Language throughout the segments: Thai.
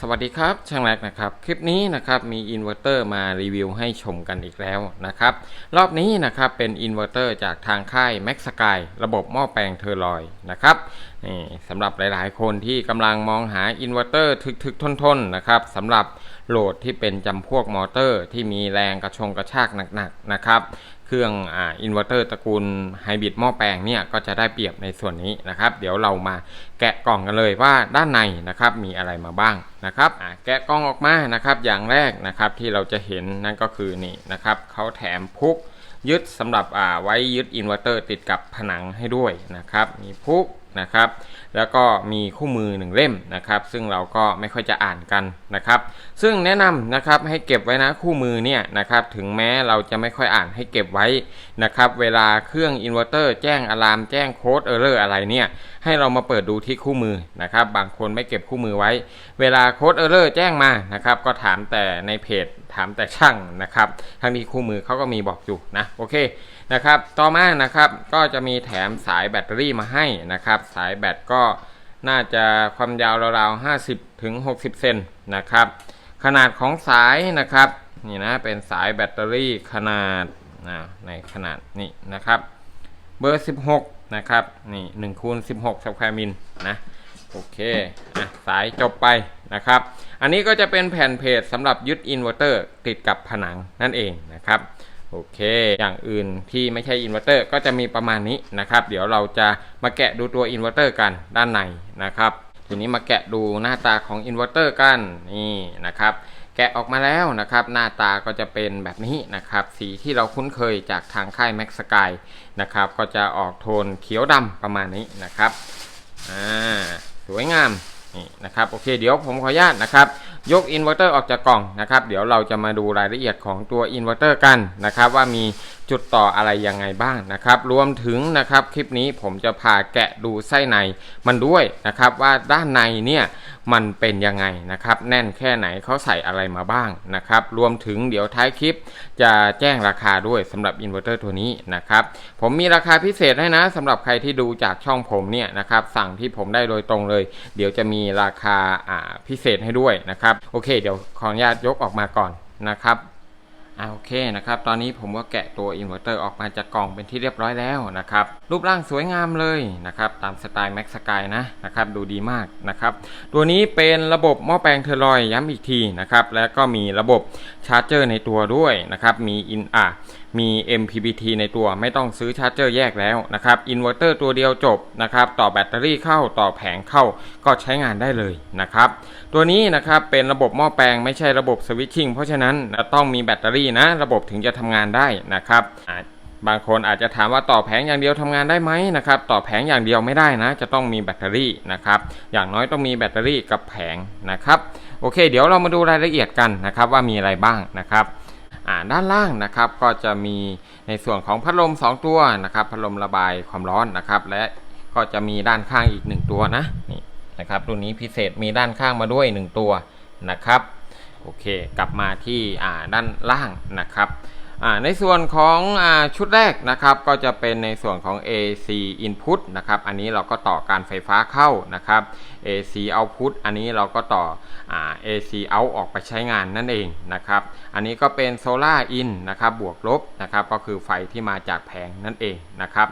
สวัสดีครับช่างแรกนะครับ คลิปนี้นะครับมีอินเวอร์เตอร์มารีวิวให้ชมกันอีกแล้วนะครับ รอบนี้นะครับเป็นอินเวอร์เตอร์จากทางค่าย m a x s k y ระบบหม้อแปลงเทอร์ลอยนะครับนี่สำหรับหลายๆ คนที่กำลังมองหาอินเวอร์เตอร์ทึกๆ ทนๆนะครับสำหรับโหลดที่เป็นจำพวกมอเตอร์ที่มีแรงกระชงกระชากหนักๆนะครับ เครื่องอินเวอร์เตอร์ตระกูลไฮบริดหม้อแปลงเนี่ยก็จะได้เปรียบในส่วนนี้นะครับ เดี๋ยวเรามาแกะกล่องกันเลยว่าด้านในนะครับมีอะไรมาบ้างนะครับแกะกล่องออกมานะครับ อย่างแรกนะครับที่เราจะเห็นนั่นก็คือนี่นะครับเขาแถมพุกยึดสำหรับอ่าไว้ยึดอินเวอร์เตอร์ติดกับผนังให้ด้วยนะครับ มีพุก นะครับ แล้วก็มีคู่มือหนึ่งเล่มนะครับ ซึ่งเราก็ไม่ค่อยจะอ่านกันนะครับ ซึ่งแนะนำนะครับให้เก็บไว้นะคู่มือเนี่ยนะครับ ถึงแม้เราจะไม่ค่อยอ่านให้เก็บไว้นะครับ เวลาเครื่องอินเวอร์เตอร์แจ้งอะลามแจ้งโค้ดเออร์เลอร์อะไรเนี่ย ให้เรามาเปิดดูที่คู่มือนะครับ บางคนไม่เก็บคู่มือไว้ เวลาโค้ดเออร์เลอร์แจ้งมานะครับ ก็ถามแต่ในเพจถามแต่ช่างนะครับทั้งนี้คู่มือเขาก็มีบอกอยู่นะ โอเค นะครับ ต่อมานะครับก็จะมีแถมสายแบตเตอรี่มาให้นะครับ สายแบตก็น่าจะความยาวราวๆ 50ถึง60 เซนนะครับ ขนาดของสายนะครับนี่นะเป็นสายแบตเตอรี่ขนาดนะในขนาดนี้นะครับ เบอร์ 16 นะครับนี่1คูณ16สแควร์มิลนะโอเคอะสายจบไปนะครับ อันนี้ก็จะเป็นแผ่นเพจสำหรับยึดอินเวอร์เตอร์ติดกับผนังนั่นเองนะครับ โอเค อย่างอื่นที่ไม่ใช่อินเวอร์เตอร์ก็จะมีประมาณนี้นะครับ เดี๋ยวเราจะมาแกะดูตัวอินเวอร์เตอร์กันด้านในนะครับ ทีนี้มาแกะดูหน้าตาของอินเวอร์เตอร์กันนี่นะครับ แกะออกมาแล้วนะครับ หน้าตาก็จะเป็นแบบนี้นะครับ สีที่เราคุ้นเคยจากทางค่าย Max Sky นะครับ ก็จะออกโทนเขียวดำประมาณนี้นะครับ อ่า สวยงาม นี่นะครับโอเคเดี๋ยวผมขออนุญาตนะครับยกอินเวอร์เตอร์ออกจากกล่องนะครับเดี๋ยวเราจะมาดูรายละเอียดของตัวอินเวอร์เตอร์กันนะครับว่ามีจุดต่ออะไรยังไงบ้างนะครับรวมถึงนะครับคลิปนี้ผมจะพาแกะดูไส้ในมันด้วยนะครับว่าด้านในเนี่ยมันเป็นยังไงนะครับแน่นแค่ไหนเขาใส่อะไรมาบ้างนะครับรวมถึงเดี๋ยวท้ายคลิปจะแจ้งราคาด้วยสำหรับอินเวอร์เตอร์ตัวนี้นะครับผมมีราคาพิเศษให้นะสำหรับใครที่ดูจากช่องผมเนี่ยนะครับสั่งที่ผมได้โดยตรงเลย เดี๋ยวจะมีีราคาอ่าพิเศษให้ด้วยนะครับ โอเค เดี๋ยวขออนุญาตยกออกมาก่อนนะครับอ่าโอเคนะครับ ตอนนี้ผมก็แกะตัวอินเวอร์เตอร์ออกมาจากกล่องเป็นที่เรียบร้อยแล้วนะครับ รูปร่างสวยงามเลยนะครับ ตามสไตล์แม็กสกายนะนะครับ ดูดีมากนะครับ ตัวนี้เป็นระบบหม้อแปลงเทอร์ลอยย้ำอีกทีนะครับ แล้วก็มีระบบชาร์จเจอร์ในตัวด้วยนะครับ มีอินอะมี MPPT ในตัวไม่ต้องซื้อชาร์จเจอร์แยกแล้วนะครับอินเวอร์เตอร์ตัวเดียวจบนะครับต่อแบตเตอรี่เข้าต่อแผงเข้าก็ใช้งานได้เลยนะครับตัวนี้นะครับเป็นระบบหม้อแปลงไม่ใช่ระบบสวิตชิ่งเพราะฉะนั้นต้องมีแบตเตอรี่นะระบบถึงจะทำงานได้นะครับบางคนอาจจะถามว่าต่อแผงอย่างเดียวทำงานได้ไหมนะครับต่อแผงอย่างเดียวไม่ได้นะ จะต้องมีแบตเตอรี่นะครับอย่างน้อยต้องมีแบตเตอรี่กับแผงนะครับโอเค เดี๋ยวเรามาดูรายละเอียดกันนะครับว่ามีอะไรบ้างนะครับ ด้านล่างนะครับก็จะมีในส่วนของพัดลม 2 ตัวนะครับพัดลมระบายความร้อนนะครับ และก็จะมีด้านข้างอีก 1 ตัวนะนี่นะครับรุ่นนี้พิเศษมีด้านข้างมาด้วย 1 ตัวนะครับโอเค กลับมาที่ด้านล่างนะครับ ในส่วนของอชุดแรกนะครับก็จะเป็นในส่วนของ AC input นะครับอันนี้เราก็ต่อการไฟฟ้าเข้านะครับ AC output อันนี้เราก็ต่ออ AC out ออกไปใช้งานนั่นเองนะครับอันนี้ก็เป็น Solar in นะครับบวกลบนะครับก็คือไฟที่มาจากแผงนั่นเองนะครับ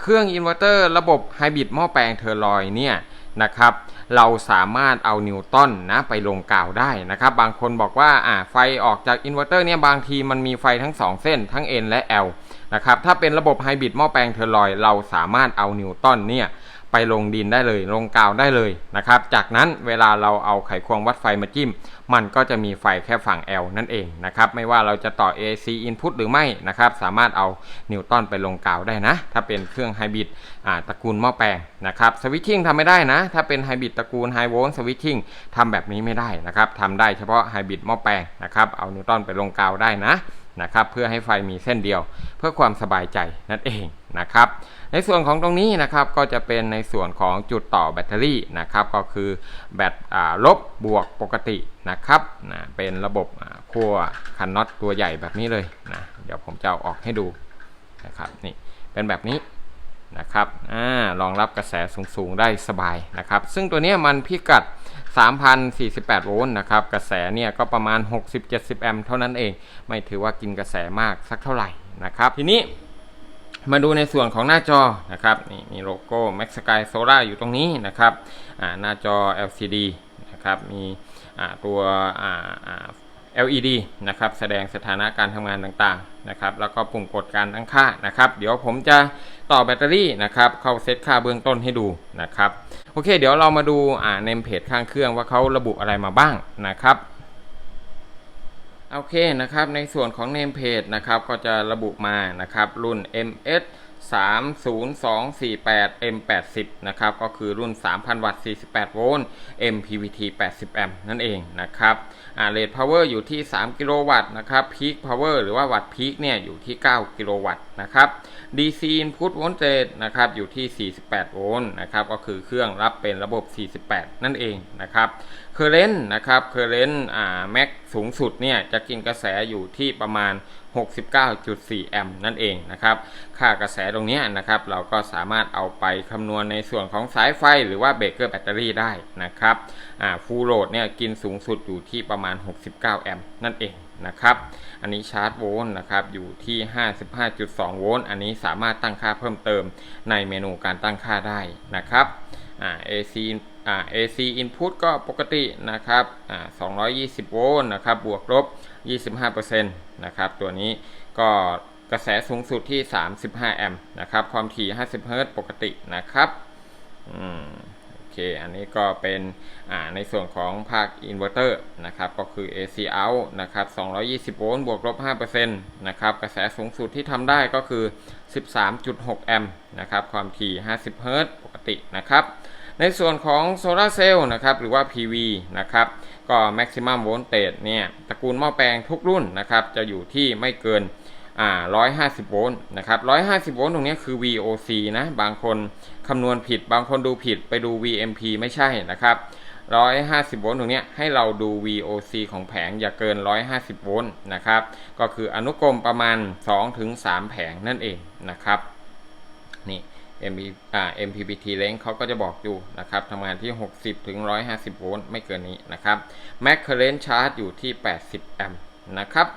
เครื่องอินเวอร์เตอร์ระบบไฮบริดหม้อแปลงเทอร์ลอยเนี่ย นะครับเราสามารถเอานิวตันนะไปลงกาวได้นะครับบางคนบอกว่าอ่าไฟออกจากอินเวอร์เตอร์เนี่ยบางทีมันมีไฟทั้ง 2 เส้นทั้ง N และ L นะครับถ้าเป็นระบบไฮบริดหม้อแปลงเทอร์ลอย เราสามารถเอานิวตันเนี่ย ไปลงดินได้เลย ลงกาวได้เลยนะครับ จากนั้นเวลาเราเอาไขควงวัดไฟมาจิ้ม มันก็จะมีไฟแค่ฝั่ง L นั่นเองนะครับ ไม่ว่าเราจะต่อ AC input หรือไม่นะครับ สามารถเอานิวตันไปลงกาวได้นะ ถ้าเป็นเครื่องไฮบริดอาตระกูลหม้อแปลงนะครับสวิตชิ่งทำไม่ได้นะ ถ้าเป็นไฮบริดตระกูลไฮโวลต์สวิตชิ่งทำแบบนี้ไม่ได้นะครับทำได้เฉพาะไฮบริดหม้อแปลงนะครับ เอานิวตันไปลงกาวได้นะ นะครับเพื่อให้ไฟมีเส้นเดียว เพื่อความสบายใจนั่นเองนะครับในส่วนของตรงนี้นะครับก็จะเป็นในส่วนของจุดต่อแบตเตอรี่นะครับก็คือแบตลบบวกปกตินะครับนะเป็นระบบขั้วคันน็อตตัวใหญ่แบบนี้เลยนะเดี๋ยวผมจะเอาออกให้ดูนะครับนี่เป็นแบบนี้ นะครับอ่ารองรับกระแสสูงๆได้สบายนะครับ ซึ่งตัวนี้มันพิกัด 3,048 โวลต์นะครับ กระแสเนี่ยก็ประมาณ 60-70 แอมป์เท่านั้นเอง ไม่ถือว่ากินกระแสมากสักเท่าไหร่นะครับ ทีนี้มาดูในส่วนของหน้าจอนะครับนี่มีโลโก้ Max Sky Solar อยู่ตรงนี้นะครับหน้าจอ LCD นะครับมีตัว LED นะครับแสดงสถานะการทำงานต่างๆนะครับแล้วก็ปุ่มกดการตั้งค่านะครับ เดี๋ยวผมจะต่อแบตเตอรี่นะครับเข้าเซตค่าเบื้องต้นให้ดูนะครับโอเค เดี๋ยวเรามาดูอ่าเนมเพจข้างเครื่องว่าเขาระบุอะไรมาบ้างนะครับโอเคนะครับในส่วนของ Name Page นะครับก็จะระบุมานะครับรุ่น MS 30248 M80 นะครับ ก็คือรุ่น 3,000 วัตต์ 48 โวลต์ MPPT 80 แอมป์นั่นเองนะครับอ่าเรทพาวเวอร์อยู่ที่ 3 กิโลวัตต์นะครับพีคพาวเวอร์หรือว่าวัตต์พีคเนี่ยอยู่ที่ 9 กิโลวัตต์นะครับ DC Input Voltage นะครับอยู่ที่ 48 โวลต์นะครับก็คือเครื่องรับเป็นระบบ 48 นั่นเองนะครับ Current นะครับ Current อ่า Max สูงสุดเนี่ยจะกินกระแสอยู่ที่ประมาณ 69.4 แอมป์นั่นเองนะครับ ค่ากระแสตรงนี้นะครับ เราก็สามารถเอาไปคำนวณในส่วนของสายไฟหรือว่าเบรกเกอร์แบตเตอรี่ได้นะครับอ่า Full Load เนี่ยกินสูงสุดอยู่ที่ประมาณ 69 แอมป์นั่นเองนะครับ อันนี้ชาร์จโวลต์นะครับอยู่ที่ 55.2 โวลต์ อันนี้สามารถตั้งค่าเพิ่มเติมในเมนูการตั้งค่าได้นะครับ AC อ่า AC input ก็ปกตินะครับอ่า220 โวลต์นะครับ บวกลบ 25%นะครับ ตัวนี้ก็กระแสสูงสุดที่ 35 แอมป์นะครับ ความถี่ 50 เฮิรตซ์ปกตินะครับ อืมโอเคอันนี้ก็เป็นในส่วนของภาคอินเวอร์เตอร์นะครับ ก็คือ AC out นะครับ 220 โวลต์บวกลบ 5%นะครับ กระแสสูงสุดที่ทำได้ก็คือ 13.6 แอมป์นะครับ ความถี่ 50 เฮิรตซ์ปกตินะครับ ในส่วนของโซลาร์เซลล์นะครับหรือว่า PV นะครับก็ maximum voltage เนี่ยตระกูลหม้อแปลงทุกรุ่นนะครับจะอยู่ที่ไม่เกินอ่า150 โวลต์นะครับ150 โวลต์ตรงนี้คือ VOC นะบางคนคำนวณผิด บางคนดูผิดไปดู VMP ไม่ใช่นะครับ150 โวลต์ตรงนี้ให้เราดู VOC ของแผงอย่าเกิน 150 โวลต์นะครับก็คืออนุกรมประมาณ 2-3 แผงนั่นเองนะครับนี่ MP อ่า MPPT length เขาก็จะบอกอยู่นะครับทำงานที่ 60 ถึง 150 โวลต์ไม่เกินนี้นะครับ Max current charge อยู่ที่ 80 แอมป์นะครับ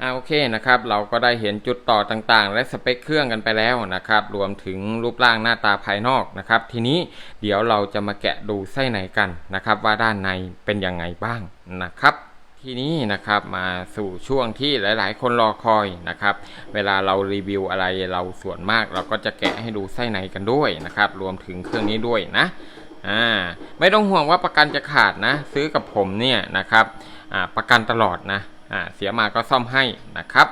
อ่าโอเคนะครับ เราก็ได้เห็นจุดต่อต่างๆ และสเปคเครื่องกันไปแล้วนะครับ รวมถึงรูปร่างหน้าตาภายนอกนะครับ ทีนี้เดี๋ยวเราจะมาแกะดูไส้ในกันนะครับ ว่าด้านในเป็นยังไงบ้างนะครับ ทีนี้นะครับมาสู่ช่วงที่หลาย ๆ คนรอคอยนะครับ เวลาเรารีวิวอะไรเราส่วนมาก เราก็จะแกะให้ดูไส้ในกันด้วยนะครับ รวมถึงเครื่องนี้ด้วยนะอ่าไม่ต้องห่วงว่าประกันจะขาดนะ ซื้อกับผมเนี่ยนะครับอ่าประกันตลอดนะอ่าเสียมาก็ซ่อมให้นะครับ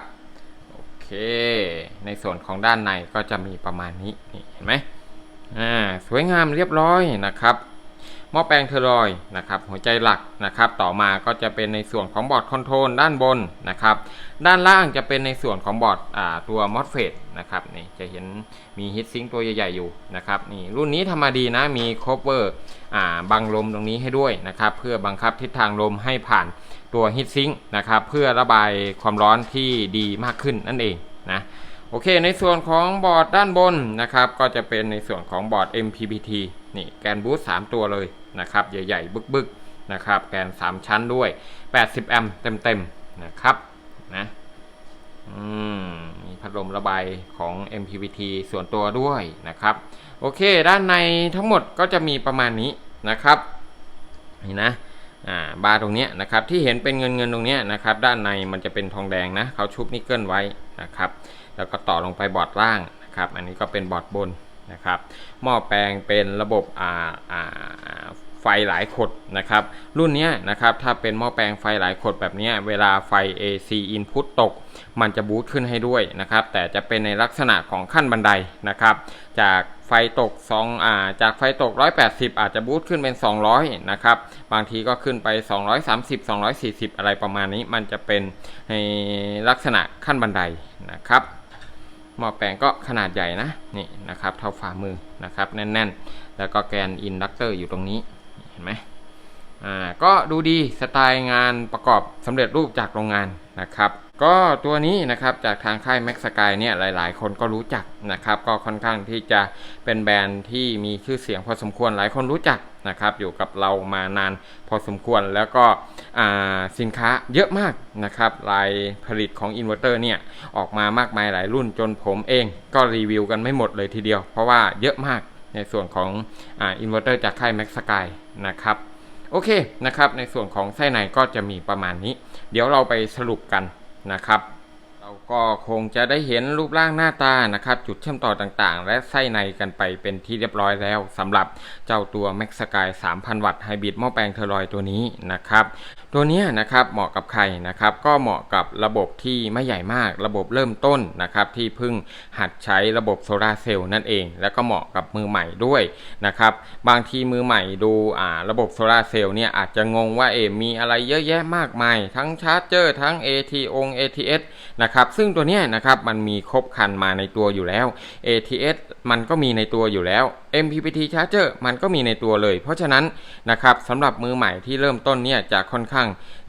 โอเค ในส่วนของด้านในก็จะมีประมาณนี้นี่เห็นไหมอ่าสวยงามเรียบร้อยนะครับ หม้อแปลงเทอรอยด์นะครับหัวใจหลักนะครับต่อมาก็จะเป็นในส่วนของบอร์ดคอนโทรลด้านบนนะครับด้านล่างจะเป็นในส่วนของบอร์ดตัวมอสเฟตนะครับนี่จะเห็นมีฮิตซิงตัวใหญ่ ๆ อยู่นะครับนี่รุ่นนี้ทำมาดีนะมีโคเวอร์บังลมตรงนี้ให้ด้วยนะครับเพื่อบังคับทิศทางลมให้ผ่านตัวฮิตซิงนะครับเพื่อระบายความร้อนที่ดีมากขึ้นนั่นเอง โอเค ในส่วนของบอร์ดด้านบนนะครับ ก็จะเป็นในส่วนของบอร์ด MPPT นี่แกนบูสต์3ตัวเลยนะครับ ใหญ่ๆ บึกๆ นะครับ แกน 3 ชั้นด้วย 80 แอมป์เต็มๆ นะครับ นะมีพัดลมระบายของ MPPT ส่วนตัวด้วยนะครับ โอเค ด้านในทั้งหมดก็จะมีประมาณนี้นะครับนี่นะอ่าบาร์ตรงนี้นะครับที่เห็นเป็นเงินเงินตรงนี้นะครับ ด้านในมันจะเป็นทองแดงนะเขาชุบนิกเกิลไว้นะครับ แล้วก็ต่อลงไปบอร์ดล่างนะครับ อันนี้ก็เป็นบอร์ดบนนะครับ หม้อแปลงเป็นระบบอ่าอ่าไฟหลายขดนะครับ รุ่นนี้นะครับถ้าเป็นหม้อแปลงไฟหลายขดแบบนี้เวลาไฟ AC input ตก มันจะบูตขึ้นให้ด้วยนะครับ แต่จะเป็นในลักษณะของขั้นบันไดนะครับ จากไฟตก2อ่าจากไฟตก 180 อาจจะบูตขึ้นเป็น 200 นะครับ บางทีก็ขึ้นไป 230 240 อะไรประมาณนี้ มันจะเป็นในลักษณะขั้นบันไดนะครับ หม้อแปลงก็ขนาดใหญ่นะนี่นะครับเท่าฝ่ามือนะครับแน่นๆ แล้วก็แกนอินดักเตอร์อยู่ตรงนี้เห็นไหมอ่าก็ดูดีสไตล์งานประกอบสำเร็จรูปจากโรงงานนะครับก็ตัวนี้นะครับจากทางค่าย Max Sky เนี่ยหลาย ๆ คนก็รู้จักนะครับ ก็ค่อนข้างที่จะเป็นแบรนด์ที่มีชื่อเสียงพอสมควรหลายคนรู้จัก นะครับอยู่กับเรามานานพอสมควรแล้วก็สินค้าเยอะมากนะครับลายผลิตของอินเวอร์เตอร์เนี่ยออกมามากมายหลายรุ่นจนผมเองก็รีวิวกันไม่หมดเลยทีเดียว เพราะว่าเยอะมากในส่วนของอินเวอร์เตอร์จากค่าย Max Sky นะครับโอเคนะครับในส่วนของไส้ในก็จะมีประมาณนี้ เดี๋ยวเราไปสรุปกันนะครับ ก็คงจะได้เห็นรูปร่างหน้าตานะครับ จุดเชื่อมต่อต่างๆ และไส้ในกันไปเป็นที่เรียบร้อยแล้วสำหรับเจ้าตัว Max Sky 3,000 วัตต์ไฮบริดหม้อแปลงเทอร์ลอยตัวนี้นะครับตัวนี้นะครับเหมาะกับใครนะครับก็เหมาะกับระบบที่ไม่ใหญ่มาก ระบบเริ่มต้นนะครับที่เพิ่งหัดใช้ระบบโซลาเซลล์นั่นเอง แล้วก็เหมาะกับมือใหม่ด้วยนะครับบางทีมือใหม่ดูอ่าระบบโซลาเซลล์เนี่ยอาจจะงงว่าเอมมีอะไรเยอะแยะมากมาย ทั้งชาร์จเจอร์ทั้ง AT อง ATS นะครับซึ่งตัวนี้นะครับมันมีครบครันมาในตัวอยู่แล้ว ATS มันก็มีในตัวอยู่แล้ว MPPT Charger มันก็มีในตัวเลย เพราะฉะนั้นนะครับสำหรับมือใหม่ที่เริ่มต้นเนี่ยจะค่อนข้าง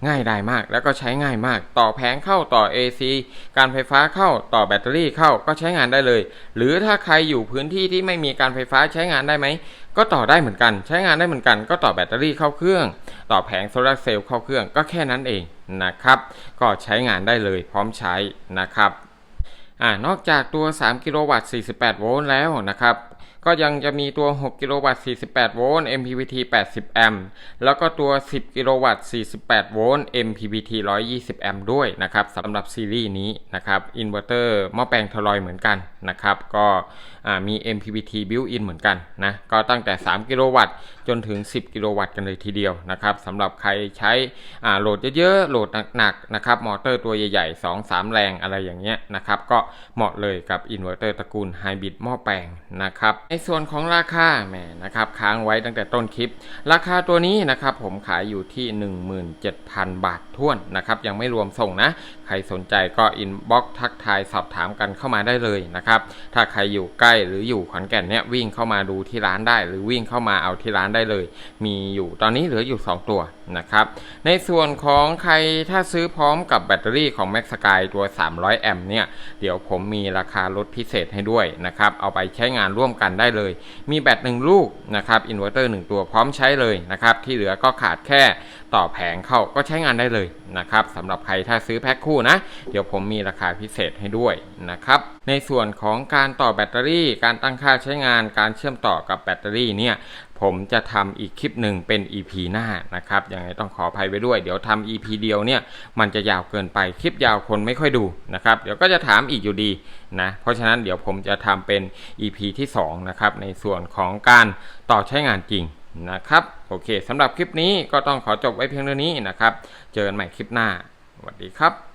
ง่ายได้มาก แล้วก็ใช้ง่ายมาก ต่อแผงเข้าต่อ AC การไฟฟ้าเข้าต่อแบตเตอรี่เข้าก็ใช้งานได้เลย หรือถ้าใครอยู่พื้นที่ที่ไม่มีการไฟฟ้าใช้งานได้ไหมก็ต่อได้เหมือนกัน ใช้งานได้เหมือนกัน ก็ต่อแบตเตอรี่เข้าเครื่อง ต่อแผงโซลาร์เซลล์เข้าเครื่องก็แค่นั้นเองนะครับ ก็ใช้งานได้เลยพร้อมใช้นะครับอ่านอกจากตัว 3 กิโลวัตต์ 48 โวลต์แล้วนะครับ ก็ยังจะมีตัว 6 กิโลวัตต์48 โวลต์ MPPT 80 แอมป์แล้วก็ตัว 10 กิโลวัตต์48 โวลต์ MPPT 120 แอมป์ด้วยนะครับสำหรับซีรีส์นี้นะครับอินเวอร์เตอร์หม้อแปลงทลอยเหมือนกันนะครับก็มี MPPT built-in เหมือนกันนะก็ตั้งแต่ 3 กิโลวัตต์จนถึง 10 กิโลวัตต์กันเลยทีเดียวนะครับสำหรับใครใช้โหลดเยอะๆ โหลดหนักๆนะครับมอเตอร์ตัวใหญ่ๆ 2-3 แรงอะไรอย่างเงี้ยนะครับก็เหมาะเลยกับอินเวอร์เตอร์ตระกูลไฮบริดหม้อแปลงนะครับในส่วนของราคาแหมนะครับค้างไว้ตั้งแต่ต้นคลิป ราคาตัวนี้นะครับผมขายอยู่ที่ 17,000 บาทท้วนนะครับยังไม่รวมส่งนะ ใครสนใจก็อินบ็อกทักทายสอบถามกันเข้ามาได้เลยนะครับถ้าใครอยู่ใกล้หรืออยู่ขอนแก่นเนี่ยวิ่งเข้ามาดูที่ร้านได้ หรือวิ่งเข้ามาเอาที่ร้านได้เลย มีอยู่ตอนนี้เหลืออยู่ 2 ตัว นะครับ ในส่วนของใครถ้าซื้อพร้อมกับแบตเตอรี่ของ Max Sky ตัว 300 แอมป์เนี่ย เดี๋ยวผมมีราคาลดพิเศษให้ด้วยนะครับ เอาไปใช้งานร่วมกันได้เลย มีแบตหนึ่งลูกนะครับ อินเวอร์เตอร์หนึ่งตัวพร้อมใช้เลยนะครับ ที่เหลือก็ขาดแค่ต่อแผงเข้าก็ใช้งานได้เลยนะครับสำหรับใครถ้าซื้อแพ็คคู่นะ เดี๋ยวผมมีราคาพิเศษให้ด้วยนะครับ ในส่วนของการต่อแบตเตอรี่ การตั้งค่าใช้งาน การเชื่อมต่อกับแบตเตอรี่เนี่ย ผมจะทำอีกคลิปหนึ่งเป็น EP หน้านะครับยังไงต้องขออภัยไว้ด้วย เดี๋ยวทำ EP เดียวเนี่ยมันจะยาวเกินไปคลิปยาวคนไม่ค่อยดูนะครับเดี๋ยวก็จะถามอีกอยู่ดีนะเพราะฉะนั้นเดี๋ยวผมจะทำเป็น EP ที่2นะครับในส่วนของการต่อใช้งานจริงนะครับโอเคสำหรับคลิปนี้ก็ต้องขอจบไว้เพียงเท่านี้นะครับ เจอกันใหม่คลิปหน้าสวัสดีครับ